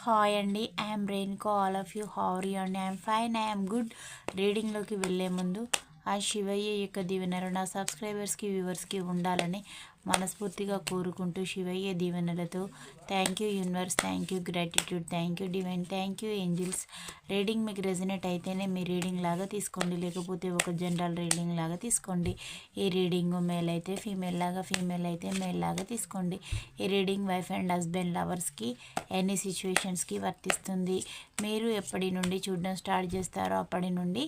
Hi అండి I'm రెయిన్కో all of you how are you అండి I'm fine I'm good రీడింగ్లోకి వెళ్ళే ముందు ఆ శివయ్య యొక్క దీవెనరు నా సబ్స్క్రైబర్స్కి వ్యూవర్స్కి ఉండాలని మనస్ఫూర్తిగా కోరుకుంటూ శివయ్య దీవెనలతో thank you universe thank you gratitude thank you divine thank you angels reading మీకు రెజినేట్ అయితేనే మీ రీడింగ్ లాగా తీసుకోండి. లేకపోతే ఒక జనరల్ రీడింగ్ లాగా తీసుకోండి. ఈ రీడింగ్ మేల్ అయితే ఫీమేల్ లాగా ఫీమేల్ అయితే మేల్ లాగా తీసుకోండి. ఈ రీడింగ్ వైఫ్ అండ్ హస్బెండ్ లవర్స్కి ఎనీ సిచ్యువేషన్స్కి వర్తిస్తుంది. మీరు ఎప్పటి నుండి చూడడం స్టార్ట్ చేస్తారో అప్పటి నుండి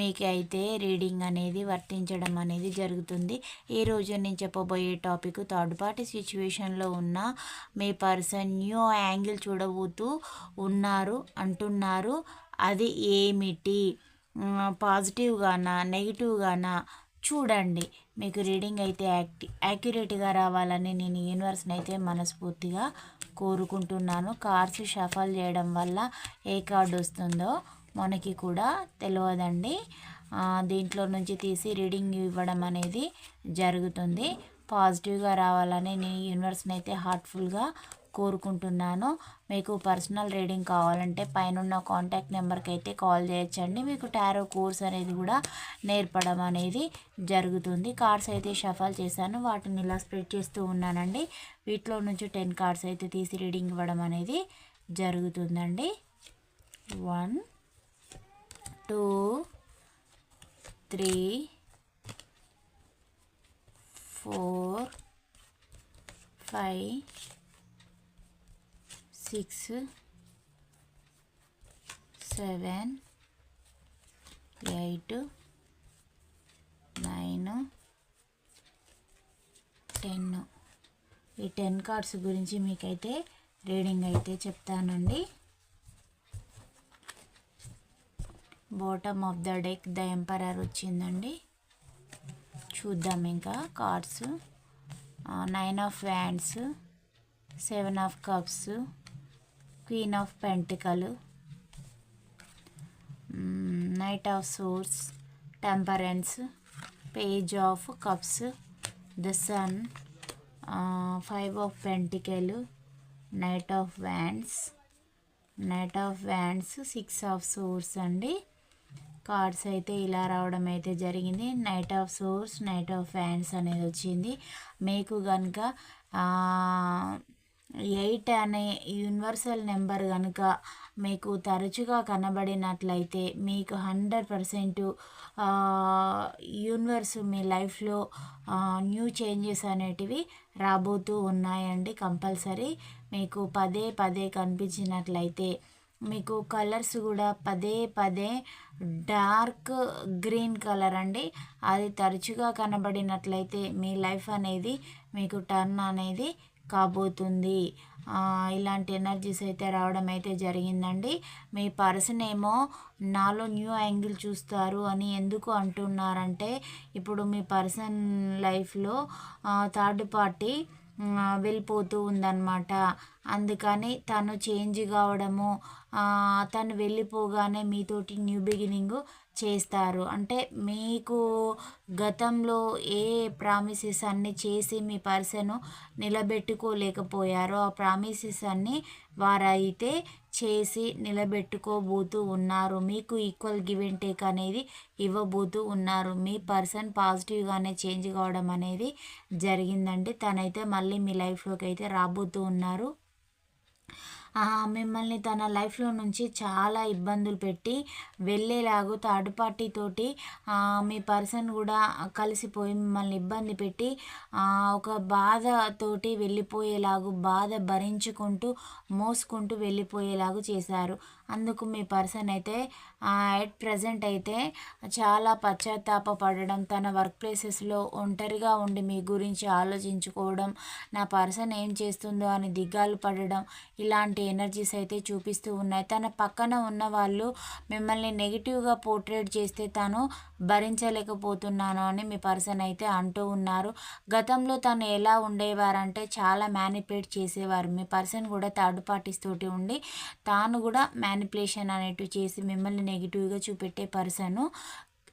మీకైతే రీడింగ్ అనేది వర్తించడం అనేది జరుగుతుంది. ఈ రోజు నేను చెప్పబోయే టాపిక్ థర్డ్ పార్టీ సిచ్యువేషన్లో ఉన్న మీ పర్సన్ న్యూ యాంగిల్ చూడబోతూ ఉన్నారు అంటున్నారు. అది ఏమిటి? పాజిటివ్గానా నెగిటివ్గానా? చూడండి. మీకు రీడింగ్ అయితే యాక్టి యాక్యురేట్గా రావాలని నేను యూనివర్స్ని అయితే మనస్ఫూర్తిగా కోరుకుంటున్నాను. కార్డ్స్ షఫల్ చేయడం వల్ల ఏ కార్డు వస్తుందో మనకి కూడా తెలియదండి దీంట్లో నుంచి తీసి రీడింగ్ ఇవ్వడం అనేది జరుగుతుంది. పాజిటివ్గా రావాలని నేను యూనివర్స్ని అయితే హార్ట్ఫుల్గా కోరుకుంటున్నాను. మీకు పర్సనల్ రీడింగ్ కావాలంటే పైన కాంటాక్ట్ నెంబర్కి అయితే కాల్ చేయొచ్చండి. మీకు టారో కోర్స్ అనేది కూడా నేర్పడం అనేది జరుగుతుంది. కార్డ్స్ అయితే షఫల్ చేశాను. వాటిని ఇలా స్ప్రెడ్ చేస్తూ ఉన్నానండి. వీటిలో నుంచి టెన్ కార్డ్స్ అయితే తీసి రీడింగ్ ఇవ్వడం అనేది జరుగుతుందండి. One two three four five six seven eight nine ten. ఈ టెన్ కార్డ్స్ గురించి మీకైతే రీడింగ్ అయితే చెప్తానండి. Bottom of the deck the emperor వచ్చిందండి. చూద్దాం ఇంకా cards. Nine of wands seven of cups queen of pentacles knight of swords temperance page of cups the sun five of pentacles knight of wands knight of wands six of swords అండి. Cards అయితే ఇలా రావడం అయితే జరిగింది. Knight of swords knight of fans అనేది వచ్చింది. మీకు కనుక ఎయిట్ అనే యూనివర్సల్ నెంబర్ కనుక మీకు తరచుగా కనబడినట్లయితే మీకు హండ్రెడ్ పర్సెంట్ యూనివర్స్ మీ లైఫ్లో న్యూ చేంజెస్ అనేటివి రాబోతూ ఉన్నాయండి కంపల్సరీ. మీకు పదే పదే కనిపించినట్లయితే మీకు కలర్స్ కూడా పదే పదే డార్క్ గ్రీన్ కలర్ అండి. అది తరచుగా కనబడినట్లయితే మీ లైఫ్ అనేది మీకు టర్న్ అనేది కాబోతుంది. ఇలాంటి ఎనర్జీస్ అయితే రావడం అయితే జరిగిందండి. మీ పర్సన్ ఏమో నాలో న్యూ యాంగిల్ చూస్తారు అని ఎందుకు అంటున్నారంటే ఇప్పుడు మీ పర్సన్ లైఫ్లో థర్డ్ పార్టీ వెళ్ళిపోతూ ఉందన్నమాట. అందుకని తను చేంజ్ కావడము తను వెళ్ళిపోగానే మీతోటి న్యూ బిగినింగ్ చేస్తారు. అంటే మీకు గతంలో ఏ ప్రామిసెస్ అన్ని చేసి మీ పర్సన్ నిలబెట్టుకోలేకపోయారో ఆ ప్రామిసెస్ అన్నీ వారైతే చేసి నిలబెట్టుకోబోతూ ఉన్నారు. మీకు ఈక్వల్ గివ్ అండ్ టేక్ అనేది ఇవ్వబోతూ ఉన్నారు. మీ పర్సన్ పాజిటివ్గానే చేంజ్ కావడం అనేది జరిగిందండి. తనైతే మళ్ళీ మీ లైఫ్లోకి అయితే రాబోతూ ఉన్నారు. మిమ్మల్ని తన లైఫ్లో నుంచి చాలా ఇబ్బందులు పెట్టి వెళ్ళేలాగు థర్డ్ పార్టీతోటి మీ పర్సన్ కూడా కలిసిపోయి మిమ్మల్ని ఇబ్బంది పెట్టి ఒక బాధతోటి వెళ్ళిపోయేలాగు బాధ భరించుకుంటూ మోసుకుంటూ వెళ్ళిపోయేలాగు చేశారు. అందుకు మీ పర్సన్ అయితే ఎట్ ప్రజెంట్ అయితే చాలా పశ్చాత్తాప పడడం తన వర్క్ ప్లేసెస్లో ఒంటరిగా ఉండి మీ గురించి ఆలోచించుకోవడం నా పర్సన్ ఏం చేస్తుందో అని దిగ్గాలు పడడం ఇలాంటి ఎనర్జీస్ అయితే చూపిస్తూ ఉన్నాయి. తన పక్కన ఉన్న వాళ్ళు మిమ్మల్ని నెగిటివ్గా పోర్ట్రేట్ చేస్తే తను భరించలేకపోతున్నాను అని మీ పర్సన్ అయితే అంటూ ఉన్నారు. గతంలో తను ఎలా ఉండేవారంటే చాలా మ్యానిపులేట్ చేసేవారు. మీ పర్సన్ కూడా థర్డ్ పార్టీస్ తోటి ఉండి తాను కూడా మ్యా మ్యానిపులేషన్ అనేటివి చేసి మిమ్మల్ని నెగిటివ్గా చూపెట్టే పర్సన్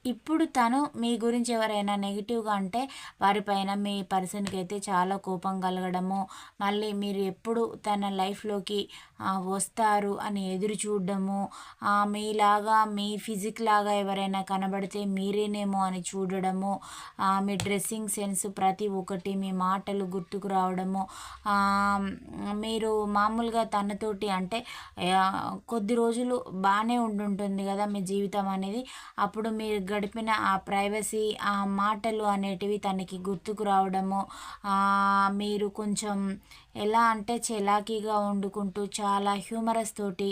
ఇప్పుడు తను మీ గురించి ఎవరైనా నెగిటివ్గా అంటే వారిపైన మీ పర్సన్కి అయితే చాలా కోపం కలగడము మళ్ళీ మీరు ఎప్పుడు తన లైఫ్లోకి వస్తారు అని ఎదురు చూడడము మీలాగా మీ ఫిజిక్ లాగా ఎవరైనా కనబడితే మీరేనేమో అని చూడడము మీ డ్రెస్సింగ్ సెన్స్ ప్రతి ఒక్కటి మీ మాటలు గుర్తుకు రావడము మీరు మామూలుగా తనతోటి అంటే కొద్ది రోజులు బాగానే ఉండుంటుంది కదా మీ జీవితం అనేది అప్పుడు మీరు గడిపిన ఆ ప్రైవసీ ఆ మాటలు అనేటివి తనకి గుర్తుకు రావడము మీరు కొంచెం ఎలా అంటే చెలాకీగా వండుకుంటూ చాలా హ్యూమరస్ తోటి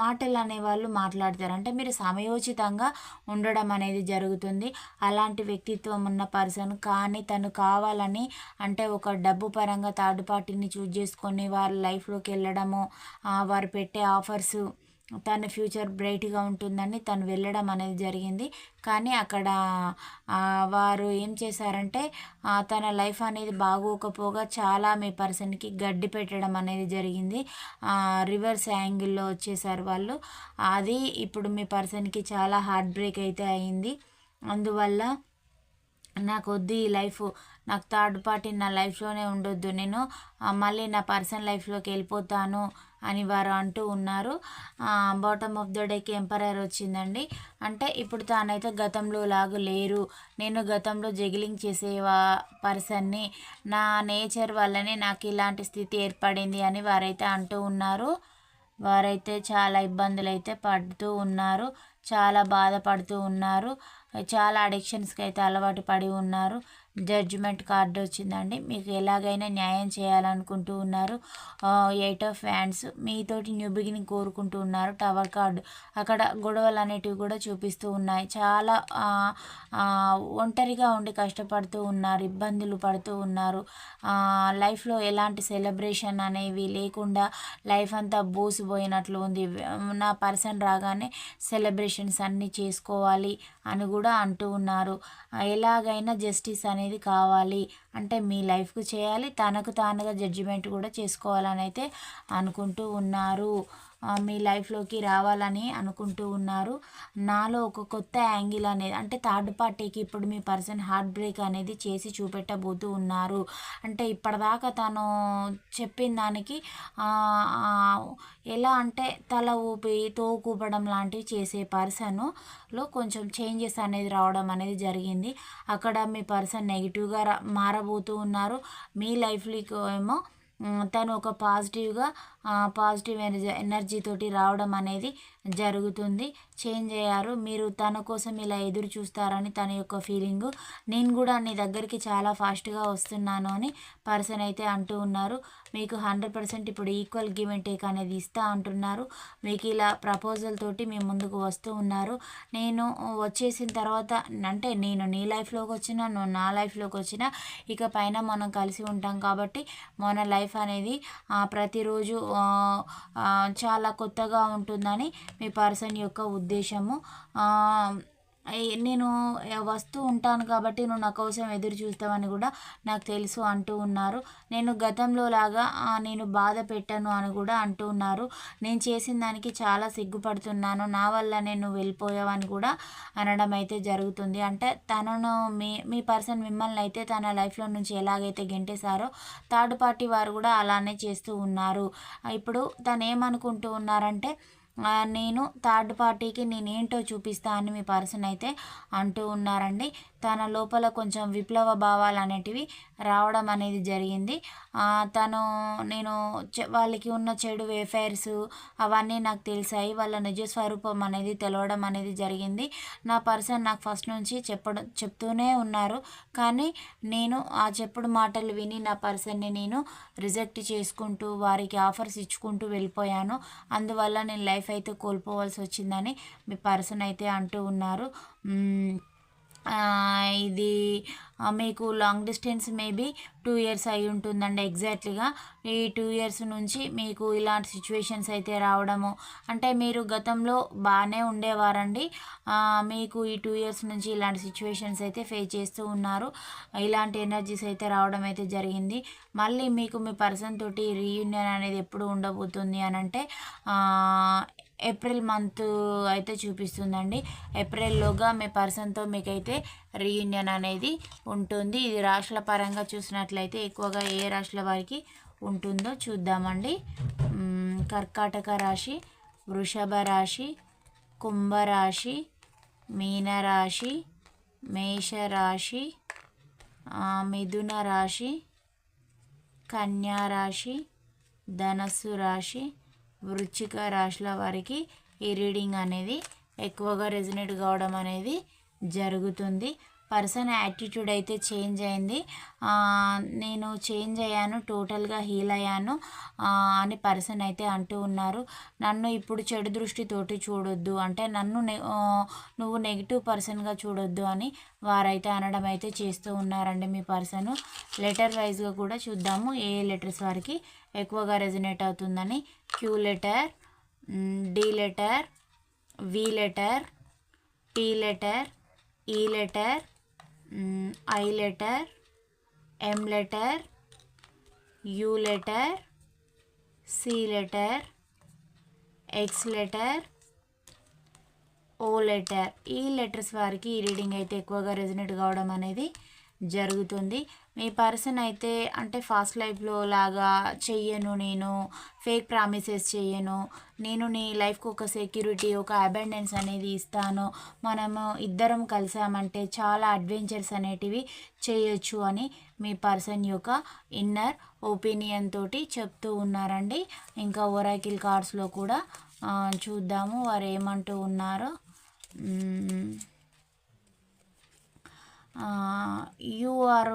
మాటలు అనేవాళ్ళు మాట్లాడతారు. అంటే మీరు సమయోచితంగా ఉండడం అనేది జరుగుతుంది. అలాంటి వ్యక్తిత్వం ఉన్న పర్సన్ కానీ తను కావాలని అంటే ఒక డబ్బు పరంగా థర్డ్ పార్టీని చూజ్ చేసుకొని వారి లైఫ్లోకి వెళ్ళడము వారు పెట్టే ఆఫర్సు తన ఫ్యూచర్ బ్రైట్గా ఉంటుందని తను వెళ్ళడం అనేది జరిగింది. కానీ అక్కడ వారు ఏం చేశారంటే తన లైఫ్ అనేది బాగోకపోగా చాలా మీ పర్సన్కి గడ్డి పెట్టడం అనేది జరిగింది. రివర్స్ యాంగిల్లో వచ్చేసారు వాళ్ళు. అది ఇప్పుడు మీ పర్సన్కి చాలా హార్ట్ బ్రేక్ అయితే అయింది. అందువల్ల నాకు వద్దు ఈ లైఫ్ నాకు థర్డ్ పార్టీ నా లైఫ్లోనే ఉండొద్దు. నేను మళ్ళీ నా పర్సనల్ లైఫ్లోకి వెళ్ళిపోతాను. అని వారు అంటూ ఉన్నారు. బాటమ్ ఆఫ్ ద డేకి ఎంపరర్ వచ్చిందండి. అంటే ఇప్పుడు తానైతే గతంలో లాగా లేరు. నేను గతంలో జగిలింగ్ చేసే పర్సన్ని నా నేచర్ వల్లనే నాకు ఇలాంటి స్థితి ఏర్పడింది అని వారైతే అంటూ ఉన్నారు. వారైతే చాలా ఇబ్బందులు అయితే పడుతూ ఉన్నారు. చాలా బాధపడుతూ ఉన్నారు. చాలా అడిక్షన్స్కి అయితే అలవాటు పడి ఉన్నారు. జడ్జిమెంట్ కార్డు వచ్చిందండి. మీకు ఎలాగైనా న్యాయం చేయాలనుకుంటూ ఉన్నారు. ఎయిట్ ఆఫ్ హ్యాండ్స్ మీతోటి న్యూ బిగినింగ్ కోరుకుంటూ ఉన్నారు. టవర్ కార్డు అక్కడ గొడవలు అనేటివి కూడా చూపిస్తూ ఉన్నాయి. చాలా ఒంటరిగా ఉండి కష్టపడుతూ ఉన్నారు. ఇబ్బందులు పడుతూ ఉన్నారు. లైఫ్లో ఎలాంటి సెలబ్రేషన్ అనేవి లేకుండా లైఫ్ అంతా బోసిపోయినట్లు ఉంది. నా పర్సన్ రాగానే సెలబ్రేషన్స్ అన్నీ చేసుకోవాలి అని కూడా అంటూ ఉన్నారు. ఎలాగైనా జస్టిస్ అనేది కావాలి. అంటే మీ లైఫ్కు చేయాలి. తనకు తానుగా జడ్జిమెంట్ కూడా చేసుకోవాలని అయితే అనుకుంటూ ఉన్నారు. మీ లైఫ్లోకి రావాలని అనుకుంటూ ఉన్నారు. నాలో ఒక కొత్త యాంగిల్ అనేది అంటే థర్డ్ పార్టీకి ఇప్పుడు మీ పర్సన్ హార్ట్ బ్రేక్ అనేది చేసి చూపెట్టబోతూ ఉన్నారు. అంటే ఇప్పటిదాకా తను చెప్పిన దానికి ఎలా అంటే తల ఊపి తోకూపడం లాంటివి చేసే పర్సన్లో కొంచెం చేంజెస్ అనేది రావడం అనేది జరిగింది. అక్కడ మీ పర్సన్ నెగిటివ్గా మారబోతూ ఉన్నారు. మీ లైఫ్లో ఏమో తను ఒక పాజిటివ్గా పాజిటివ్ ఎనర్జీ ఎనర్జీతోటి రావడం అనేది జరుగుతుంది. చేంజ్ అయ్యారు. మీరు తన కోసం ఇలా ఎదురు చూస్తారని తన యొక్క ఫీలింగు. నేను కూడా నీ దగ్గరికి చాలా ఫాస్ట్గా వస్తున్నాను అని పర్సన్ అయితే అంటూ ఉన్నారు. మీకు హండ్రెడ్ పర్సెంట్ ఇప్పుడు ఈక్వల్ గివ్ అండ్ టేక్ అనేది ఇస్తా అంటున్నారు. మీకు ఇలా ప్రపోజల్ తోటి మేము ముందుకు వస్తూ ఉన్నారు. నేను వచ్చేసిన తర్వాత అంటే నేను నీ లైఫ్లోకి వచ్చిన నువ్వు నా లైఫ్లోకి వచ్చిన ఇక పైన మనం కలిసి ఉంటాం కాబట్టి మన లైఫ్ అనేది ప్రతిరోజు చాలా కొత్తగా ఉంటుందని మీ పర్సన్ యొక్క ఉద్దేశము. నేను వస్తూ ఉంటాను కాబట్టి నువ్వు నా కోసం ఎదురు చూస్తావని కూడా నాకు తెలుసు అంటూ ఉన్నారు. నేను గతంలో లాగా నేను బాధ పెట్టను అని కూడా అంటూ ఉన్నారు. నేను చేసిన దానికి చాలా సిగ్గుపడుతున్నాను. నా వల్ల నేను వెళ్ళిపోయావని కూడా అనడం అయితే జరుగుతుంది. అంటే తనను మీ మీ పర్సన్ మిమ్మల్ని అయితే తన లైఫ్లో నుంచి ఎలాగైతే గెంటేశారో థర్డ్ పార్టీ వారు కూడా అలానే చేస్తూ ఉన్నారు. ఇప్పుడు తను ఏమనుకుంటూ ఉన్నారంటే నేను థర్డ్ పార్టీకి నేనేంటో చూపిస్తా అని మీ పర్సన్ అయితే అంటూ ఉన్నారండి. తన లోపల కొంచెం విప్లవ భావాలు అనేటివి రావడం అనేది జరిగింది. తను నేను వాళ్ళకి ఉన్న చెడు వేఫైర్స్ అవన్నీ నాకు తెలిసాయి. వాళ్ళ నిజ స్వరూపం అనేది తెలవడం అనేది జరిగింది. నా పర్సన్ నాకు ఫస్ట్ నుంచి చెప్పడం చెప్తూనే ఉన్నారు. కానీ నేను ఆ చెప్పుడు మాటలు విని నా పర్సన్ని నేను రిజెక్ట్ చేసుకుంటూ వారికి ఆఫర్స్ ఇచ్చుకుంటూ వెళ్ళిపోయాను. అందువల్ల నేను లైఫ్ అయితే కోల్పోవాల్సి వచ్చిందని మీ పర్సన్ అయితే అంటూ ఉన్నారు. ఇది మీకు long distance maybe two years అయి ఉంటుందండి ఎగ్జాక్ట్లీగా ఈ టూ ఇయర్స్ నుంచి మీకు ఇలాంటి సిచ్యువేషన్స్ అయితే రావడము. అంటే మీరు గతంలో బాగానే ఉండేవారండి. మీకు ఈ టూ ఇయర్స్ నుంచి ఇలాంటి సిచ్యువేషన్స్ అయితే ఫేస్ చేస్తూ ఉన్నారు. ఇలాంటి ఎనర్జీస్ అయితే రావడం అయితే జరిగింది. మళ్ళీ మీకు మీ పర్సన్ తోటి రీయూనియన్ అనేది ఎప్పుడు ఉండబోతుంది అని అంటే ఏప్రిల్ మంత్ అయితే చూపిస్తుందండి. ఏప్రిల్లోగా మీ పర్సన్తో మీకైతే రీయూనియన్ అనేది ఉంటుంది. ఇది రాశుల పరంగా చూసినట్లయితే ఎక్కువగా ఏ రాశుల వారికి ఉంటుందో చూద్దామండి. కర్కాటక రాశి వృషభ రాశి కుంభరాశి మీనరాశి మేషరాశి మిథున రాశి కన్యా రాశి ధనస్సు రాశి వృచ్చిక రాశుల వారికి ఈ రీడింగ్ అనేది ఎక్కువగా రెజినేట్ కావడం అనేది జరుగుతుంది. పర్సన్ యాటిట్యూడ్ అయితే చేంజ్ అయింది. నేను చేంజ్ అయ్యాను టోటల్గా హీల్ అయ్యాను అని పర్సన్ అయితే అంటూ ఉన్నారు. నన్ను ఇప్పుడు చెడు దృష్టితోటి చూడొద్దు అంటే నన్ను నువ్వు నెగిటివ్ పర్సన్గా చూడొద్దు అని వారైతే అనడం అయితే చేస్తూ ఉన్నారండి మీ పర్సన్. లెటర్ వైజ్గా కూడా చూద్దాము ఏ లెటర్స్ వారికి ఎక్కువగా రెజినేట్ అవుతుందని. Q letter D letter V letter P letter E letter I letter M letter U letter C letter X letter O letter. ఈ లెటర్స్ వారికి ఈ రీడింగ్ అయితే ఎక్కువగా రెజినేట్ కావడం అనేది జరుగుతుంది. మీ పర్సన్ అయితే అంటే ఫాస్ట్ లైఫ్లో లాగా చెయ్యను నేను ఫేక్ ప్రామిసెస్ చెయ్యను నేను నీ లైఫ్కి ఒక సెక్యూరిటీ ఒక అబెండెన్స్ అనేది ఇస్తాను మనము ఇద్దరం కలిసామంటే చాలా అడ్వెంచర్స్ అనేటివి చేయొచ్చు అని మీ పర్సన్ యొక్క ఇన్నర్ ఒపీనియన్ తోటి చెప్తూ ఉన్నారండి. ఇంకా ఒరాకిల్ కార్డ్స్లో కూడా చూద్దాము వారు ఏమంటూ ఉన్నారో. యు ఆర్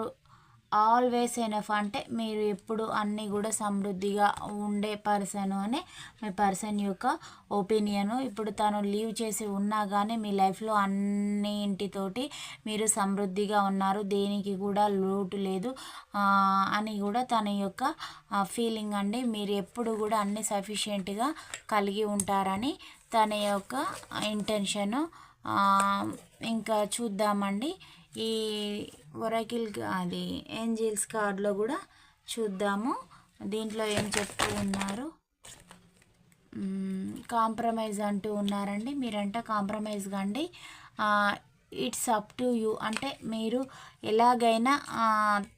ఆల్వేస్ ఎనఫ్ అంటే మీరు ఎప్పుడు అన్నీ కూడా సమృద్ధిగా ఉండే పర్సన్ అని మీ పర్సన్ యొక్క ఒపీనియను ఇప్పుడు తను లీవ్ చేసి ఉన్నా కానీ మీ లైఫ్లో అన్నింటితోటి మీరు సమృద్ధిగా ఉన్నారు. దేనికి కూడా లోటు లేదు. అని కూడా తన యొక్క ఫీలింగ్ అండి. మీరు ఎప్పుడు కూడా అన్ని సఫిషియెంట్గా కలిగి ఉంటారని తన యొక్క ఇంటెన్షను ఇంకా చూద్దామండి. ఈ ఒరకిల్ అది ఏంజిల్స్ కార్డ్లో కూడా చూద్దాము. దీంట్లో ఏం చెప్తూ ఉన్నారు? కాంప్రమైజ్ అంటూ ఉన్నారండి. మీరంట కాంప్రమైజ్ కండి. It's up to you. అంటే మీరు ఎలాగైనా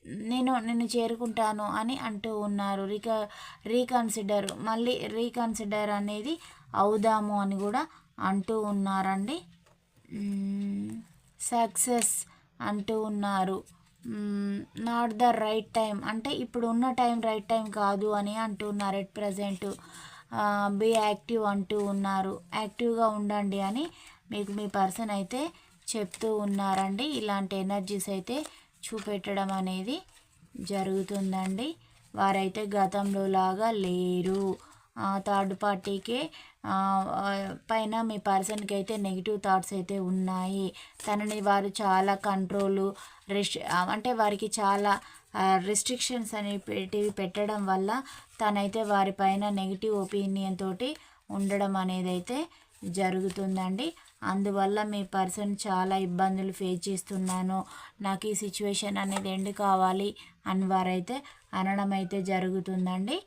నేను నిన్ను చేరుకుంటాను అని అంటూ ఉన్నారు. రీక రీకన్సిడర్ మళ్ళీ రీకన్సిడర్ అనేది అవుదాము అని కూడా అంటూ ఉన్నారండి. సక్సెస్. అంటూ ఉన్నారు. నాట్ ద రైట్ టైం అంటే ఇప్పుడు ఉన్న టైం రైట్ టైం కాదు అని అంటున్నారు ఎట్ ప్రజెంట్ బీ యాక్టివ్ అంటూ ఉన్నారు. యాక్టివ్గా ఉండండి అని మీకు మీ పర్సన్ అయితే చెప్తూ ఉన్నారండి. ఇలాంటి ఎనర్జీస్ అయితే చూపెట్టడం అనేది జరుగుతుందండి. వారైతే గతంలో లాగా లేరు. థర్డ్ పార్టీకే పైన మీ పర్సన్కి అయితే నెగిటివ్ థాట్స్ అయితే ఉన్నాయి. తనని వారు చాలా కంట్రోలు రెస్ట్ అంటే వారికి చాలా రెస్ట్రిక్షన్స్ అనేటివి పెట్టడం వల్ల తనైతే వారిపైన నెగిటివ్ ఒపీనియన్ తోటి ఉండడం అనేది అయితే జరుగుతుందండి. అందువల్ల మీ పర్సన్ చాలా ఇబ్బందులు ఫేస్ చేస్తున్నాను. నాకు ఈ సిచ్యువేషన్ అనేది ఎండ్ కావాలి అని వారైతే అనడం అయితే జరుగుతుందండి.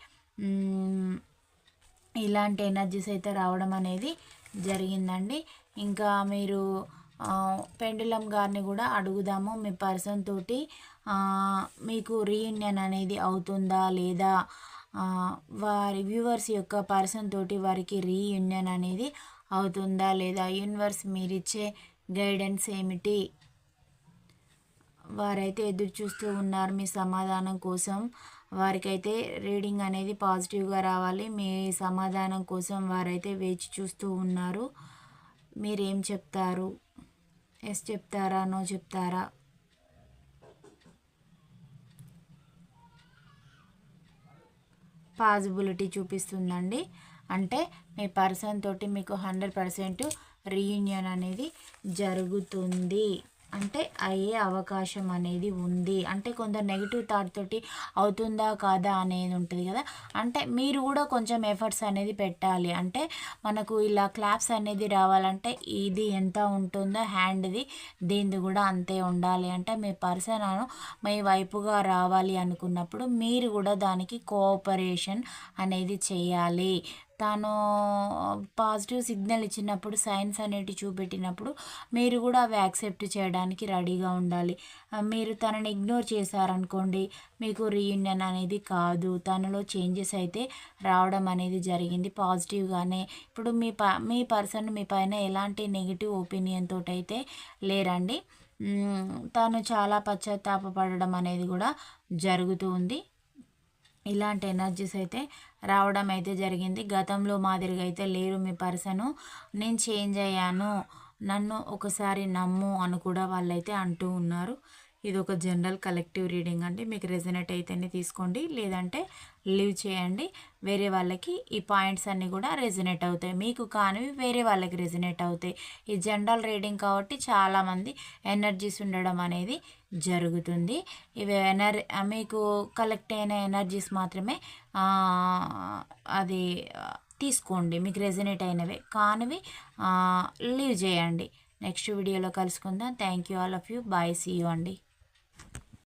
ఇలాంటి ఎనర్జీస్ అయితే రావడం అనేది జరిగిందండి. ఇంకా మీరు పెండులం గారిని కూడా అడుగుదాము. మీ పర్సన్ తోటి మీకు రీయూనియన్ అనేది అవుతుందా లేదా? వారి వ్యూవర్స్ యొక్క పర్సన్ తోటి వారికి రీయూనియన్ అనేది అవుతుందా లేదా? యూనివర్స్ మీరిచ్చే గైడెన్స్ ఏమిటి? వారైతే ఎదురు చూస్తూ ఉన్నారు మీ సమాధానం కోసం. వారికైతే రీడింగ్ అనేది పాజిటివ్గా రావాలి. మీ సమాధానం కోసం వారైతే వేచి చూస్తూ ఉన్నారు. మీరేం చెప్తారు? ఎస్ చెప్తారా? నో చెప్తారా? పాజిబిలిటీ చూపిస్తుందండి. అంటే మీ పర్సన్ తోటి మీకు హండ్రెడ్ పర్సెంట్ రీయూనియన్ అనేది జరుగుతుంది. అంటే అయ్యే అవకాశం అనేది ఉంది. అంటే కొందరు నెగిటివ్ థాట్ తోటి అవుతుందా కాదా అనేది ఉంటుంది కదా. అంటే మీరు కూడా కొంచెం ఎఫర్ట్స్ అనేది పెట్టాలి. అంటే మనకు ఇలా క్లాప్స్ అనేది రావాలంటే ఇది ఎంత ఉంటుందో హ్యాండ్ది దీనిది కూడా అంతే ఉండాలి. అంటే మీ పర్సన్ మీ వైపుగా రావాలి అనుకున్నప్పుడు మీరు కూడా దానికి కోఆపరేషన్ అనేది చేయాలి. తాను పాజిటివ్ సిగ్నల్ ఇచ్చినప్పుడు సైన్స్ అనేటివి చూపెట్టినప్పుడు మీరు కూడా అవి యాక్సెప్ట్ చేయడానికి రెడీగా ఉండాలి. మీరు తనని ఇగ్నోర్ చేశారనుకోండి మీకు రీయూనియన్ అనేది కాదు. తనలో చేంజెస్ అయితే రావడం అనేది జరిగింది పాజిటివ్గానే. ఇప్పుడు మీ ప మీ పర్సన్ మీ పైన ఎలాంటి నెగిటివ్ ఒపీనియన్ తోటి అయితే లేరండి. తను తాను చాలా పశ్చాత్తాపపడడం అనేది కూడా జరుగుతూ ఉంది. ఇలాంటి ఎనర్జీస్ అయితే రావడం అయితే జరిగింది. గతంలో మాదిరిగా అయితే లేరు మీ పర్సను. నేను చేంజ్ అయ్యాను. నన్ను ఒకసారి నమ్ము అని కూడా వాళ్ళైతే అంటూ ఉన్నారు. ఇది ఒక జనరల్ కలెక్టివ్ రీడింగ్ అండి. మీకు రెజనేట్ అయితేనే తీసుకోండి. లేదంటే లీవ్ చేయండి. వేరే వాళ్ళకి ఈ పాయింట్స్ అన్నీ కూడా రెజనేట్ అవుతాయి. మీకు కానివి వేరే వాళ్ళకి రెజనేట్ అవుతాయి. ఈ జనరల్ రీడింగ్ కాబట్టి చాలామంది ఎనర్జీస్ ఉండడం అనేది జరుగుతుంది. ఇవి ఎనర్ మీకు కలెక్ట్ అయిన ఎనర్జీస్ మాత్రమే అది తీసుకోండి. మీకు రెజనేట్ అయినవి. కానివి లీవ్ చేయండి. నెక్స్ట్ వీడియోలో కలుసుకుందాం. Thank you all of you. Bye. See you అండి.